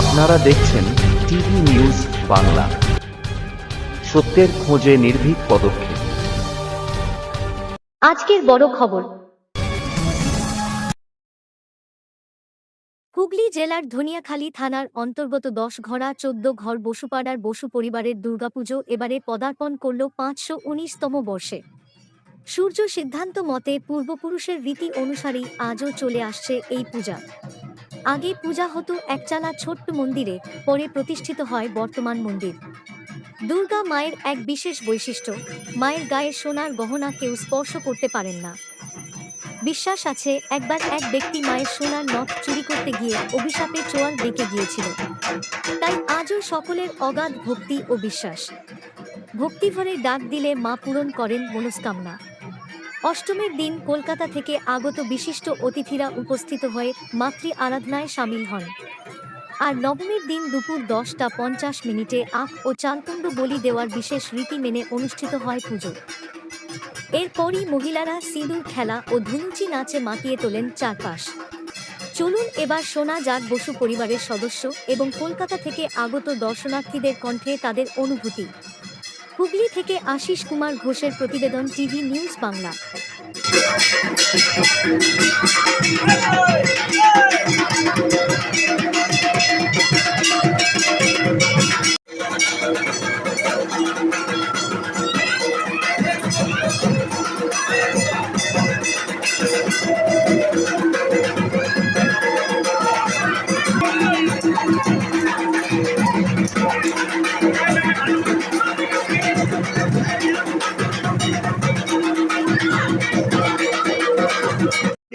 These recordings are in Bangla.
আপনারা দেখছেন টিভি নিউজ বাংলা। সত্যের খোঁজে নির্ভীক পদক্ষেপ। আজকের বড় খবর। হুগলি জেলার ধনিয়াখালী থানার অন্তর্গত দশ ঘড়া, চোদ্দ ঘর, বসুপাড়ার বসু পরিবারের দুর্গাপুজো এবারে পদার্পণ করল পাঁচশো উনিশতম বর্ষে। সূর্য সিদ্ধান্ত মতে পূর্বপুরুষের রীতি অনুসারেই আজও চলে আসছে এই পূজা। আগে পূজা হতো একচালা ছোট্ট মন্দিরে, পরে প্রতিষ্ঠিত হয় বর্তমান মন্দির। দুর্গা মায়ের এক বিশেষ বৈশিষ্ট্য, মায়ের গায়ে সোনার গহনা কেউ স্পর্শ করতে পারেন না। বিশ্বাস আছে, একবার এক ব্যক্তি মায়ের সোনার নথ চুরি করতে গিয়ে অভিশাপের চোয়াল বেঁকে গিয়েছিল। তাই আজও সকলের অগাধ ভক্তি ও বিশ্বাস। ভক্তিভরে ডাক দিলে মা পূরণ করেন মনস্কামনা। অষ্টমীর দিন কলকাতা থেকে আগত বিশিষ্ট অতিথিরা উপস্থিত হয়ে মাতৃ আরাধনায় সামিল হন। আর নবমীর দিন দুপুর দশটা পঞ্চাশ মিনিটে আখ ও চালকুণ্ড বলি দেওয়ার বিশেষ রীতি মেনে অনুষ্ঠিত হয় পুজো। এরপরই মহিলারা সিঁদুর, খেলা ও ধুনুচি নাচে মাতিয়ে তোলেন চারপাশ। চলুন এবার শোনা যাক বসু পরিবারের সদস্য এবং কলকাতা থেকে আগত দর্শনার্থীদের কণ্ঠে তাদের অনুভূতি। হুগলি থেকে আশিস কুমার ঘোষের প্রতিবেদন টিভি নিউজ বাংলা।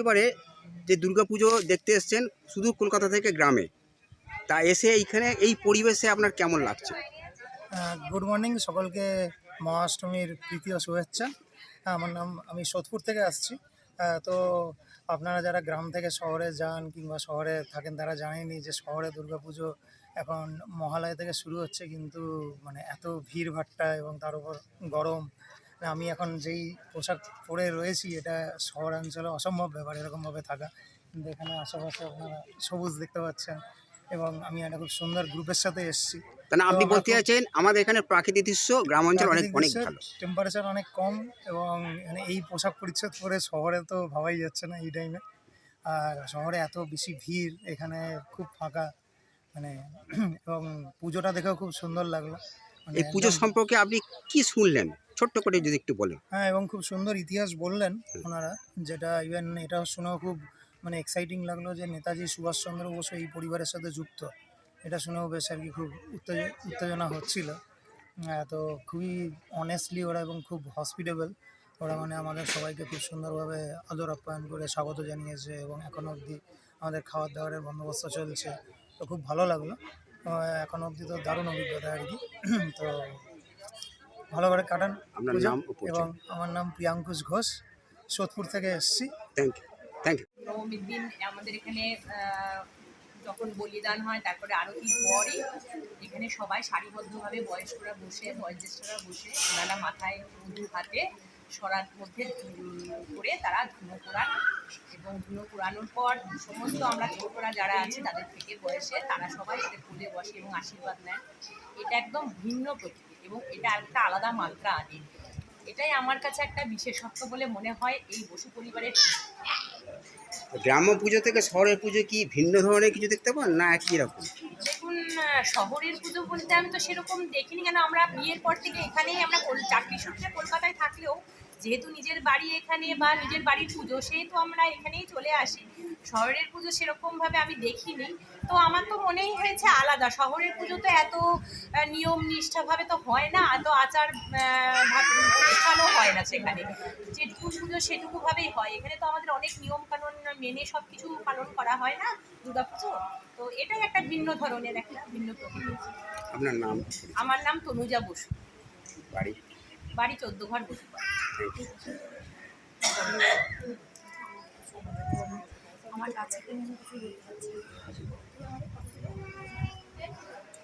এবারে যে দুর্গাপুজো দেখতে এসছেন শুধু কলকাতা থেকে গ্রামে, তা এসে এইখানে এই পরিবেশে আপনার কেমন লাগছে? গুড মর্নিং সকলকে মহাষ্টমীর ও শুভেচ্ছা। আমার নাম, আমি সোদপুর থেকে আসছি। তো আপনারা যারা গ্রাম থেকে শহরে যান কিংবা শহরে থাকেন, তারা জানেনই যে শহরে দুর্গাপুজো এখন মহালয়া থেকে শুরু হচ্ছে, কিন্তু মানে এত ভিড় ভাট্টা এবং তার উপর গরম আমি এখন যেই পোশাক পরে রয়েছি এটা শহরাঞ্চলে অসম্ভব ব্যাপার এরকমভাবে থাকা। কিন্তু এখানে আশেপাশে আপনারা সবুজ দেখতে পাচ্ছেন এবং আমি একটা খুব সুন্দর গ্রুপের সাথে এসেছি। তাহলে আপনি বলতে চাইছেন আমাদের এখানে প্রাকৃতিক দৃশ্য গ্রাম অঞ্চল অনেক অনেক ভালো। টেম্পারেচার অনেক কম এবং মানে এই পোশাক পরিচ্ছদ পরে শহরে তো ভাবাই যাচ্ছে না এই টাইমে আর শহরে এত বেশি ভিড় এখানে খুব ফাঁকা মানে এবং পুজোটা দেখেও খুব সুন্দর লাগল। মানে এই পুজো সম্পর্কে আপনি কি শুনলেন? ছোট্ট করে যদি একটু বলেন। হ্যাঁ এবং খুব সুন্দর ইতিহাস বললেন ওনারা যেটা ইভেন এটা শুনেও খুব মানে এক্সাইটিং লাগল যে নেতাজি সুভাষচন্দ্র বসু এই পরিবারের সাথে যুক্ত। এটা শুনেও বেশ আর কি খুব উত্তেজ- উত্তেজনা হচ্ছিল। হ্যাঁ, তো খুবই অনেস্টলি ওরা এবং খুব হসপিটেবল ওরা মানে আমাদের সবাইকে খুব সুন্দরভাবে আদর আপ্যায়ন করে স্বাগত জানিয়েছে এবং এখনও অবধি আমাদের খাওয়ার দাওয়ারের বন্দোবস্ত চলছে। তো খুব ভালো লাগল। এখনও অবধি তো দারুণ অভিজ্ঞতা আর কি। তো ভালো করে কাটান। আপনার নাম এবং আমার নাম প্রিয়াঙ্কুশ ঘোষ সোদপুর থেকে এসেছি। থ্যাংক ইউ থ্যাংক ইউ নবমীর দিন আমাদের এখানে যখন বলিদান হয় তারপরে আরতির পরে এখানে সবাই সারিবদ্ধভাবে বয়স্করা বসে বয়োজ্যেষ্ঠরা বসে ওনারা মাথায় মধু হাতে সরার মধ্যে করে তারা ধুনো পোড়ান এবং ধুনো পোড়ানোর পর সমস্ত আমরা ছোটরা যারা আছে তাদের থেকে বয়সে তারা সবাই এদের কোলে বসে এবং আশীর্বাদ নেন। এটা একদম ভিন্ন প্রকৃতি। এবং এটা একটা আলাদা মাত্রা আনে এটাই আমার কাছে একটা বিশেষত্ব বলে মনে হয় এই বসু পরিবারের গ্রাম্য পুজো থেকে শহরের পুজো কি ভিন্ন ধরনের কিছু দেখতে পান না একই রকম? দেখুন শহরের পুজো বলতে আমি তো সেরকম দেখিনি কেন আমরা বিয়ের পর থেকে এখানেই আমরা চাকরি সূত্রে কলকাতায় থাকলেও যেহেতু নিজের বাড়ি এখানে বা নিজের বাড়ির পুজো সেহেতু আমরা এখানেই চলে আসি। শহরের পুজো সেরকমভাবে আমি দেখিনি। তো আমার তো মনেই হয়েছে আলাদা। শহরের পুজো তো এত নিয়ম নিষ্ঠাভাবে তো হয় না এত আচার অনুষ্ঠানও হয় না সেখানে। যেটুকু পুজো সেটুকুভাবেই হয়। এখানে তো আমাদের অনেক নিয়ম কানুন মেনে সব কিছু পালন করা হয় না দুর্গাপুজো তো এটাই একটা ভিন্ন ধরনের একটা ভিন্ন আপনার নাম? আমার নাম তনুজা বসু। বাড়ি? বাড়ি চোদ্দ ঘর বসু আমার কাছে